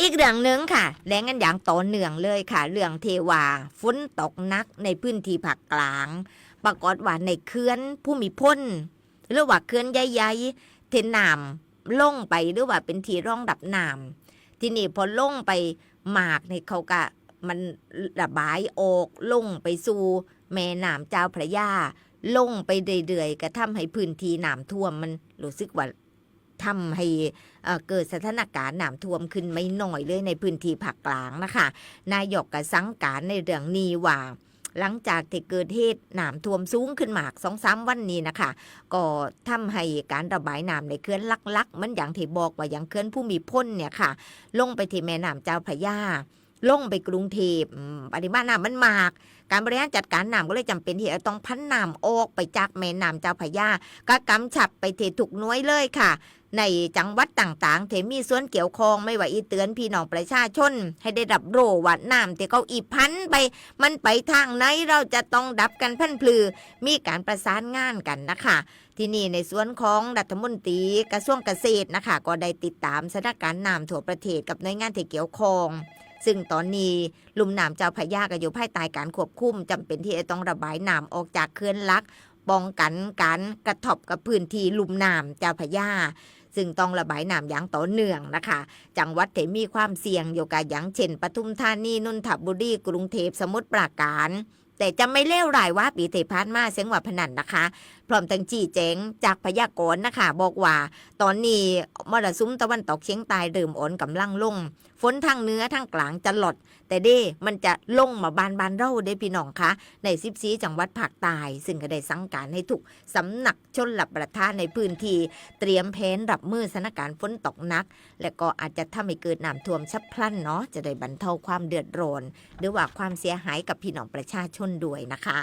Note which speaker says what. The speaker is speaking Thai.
Speaker 1: อีกเรื่องหนึ่งค่ะ แรงกันอย่างต่อเนื่องเลยค่ะ เรื่องเทวาฝนตกนักในพื้นที่ภาคกลาง ปรากฏว่าในเขื่อนผู้มีพ้นหรือว่าเขื่อนใหญ่ๆเทน้ำล่งไปหรือว่าเป็นที่ร่องดับน้ำที่นี้พอล่งไปหมากในเขาก็มันระบายออกล่งไปสู่แม่น้ำเจ้าพระยาล่งไปเรื่อยๆก็ทำให้พื้นที่น้ำท่วมมันรู้สึกว่า ทำให้เกิดสถานการณ์น้ำท่วมขึ้นไม่น้อยเลยในพื้นที่ภาคกลางนะคะ นายกกสังการในเรื่องนี้ว่าหลังจากที่เกิดเหตุน้ำท่วมสูงขึ้นมากสองสามวันนี้นะคะ ก็ทำให้การระบายน้ำในเขื่อนลักๆ มันอย่างที่บอกว่าอย่างเขื่อนผู้มีพ้นเนี่ยค่ะ ลงไปที่แม่น้ำเจ้าพระยา ลงไปกรุงเทพปริมาณน้ำมันมาก การบริหารจัดการน้ำก็เลยจำเป็นที่จะต้องพันน้ำออกไปจากแม่น้ำเจ้าพยาก็กำชับไปเททุกน้วยเลยค่ะ ในจังหวัดต่างๆที่มีส่วนเกี่ยวข้องไม่ว่าอีเตือนพี่น้องประชาชน ให้ได้รับโรว่าน้ำที่เขาอีพันไป มันไปทางไหนเราจะต้องดับกันพันพลือ มีการประสานงานกันนะคะที่นี่ในส่วนของรัฐมนตรีกระทรวงเกษตรนะคะ ก็ได้ติดตามสถานการณ์น้ำทั่วประเทศกับหน่วยงานที่เกี่ยวข้อง ซึ่งตอนนี้ลุ่มน้ำเจ้าพระยาก็อยู่ภายใต้การควบคุมจำเป็นที่จะต้องระบายน้ำออกจากเขื่อนลักป้องกันการกระทบกับพื้นที่ลุ่มน้ำเจ้าพระยาซึ่งต้องระบายน้ำอย่างต่อเนื่องนะคะ จังหวัดที่มีความเสี่ยงอยู่กับอย่างเช่นปทุมธานีนนทบุรีกรุงเทพสมุทรปราการ แต่จะไม่เลวรายว่าปีเทพานมาเสียงว่าพนันนะคะ พร้อมตั้งจี้แจงจากพยากรณ์นะคะ บอกว่า ตอนนี้มรสุมตะวันตกเฉียงใต้เริ่มอ่อนกำลังลงฝนทางเนื้อทางกลางจะหลด แต่เด้มันจะลงมาบานบานเร่าได้พี่น้องคะในสิบสีจังหวัดภาคใต้ซึ่งก็ได้สั่งการให้ทุกสำนักชนหลับประทานในพื้นที่เตรียมแผนรับมือสถานการณ์ฝนตกหนัก และก็อาจจะทำให้เกิดน้ำท่วมฉับพลันเนาะจะได้บรรเทาความเดือดร้อนหรือว่าความเสียหายกับพี่น้องประชาชนด้วยนะคะ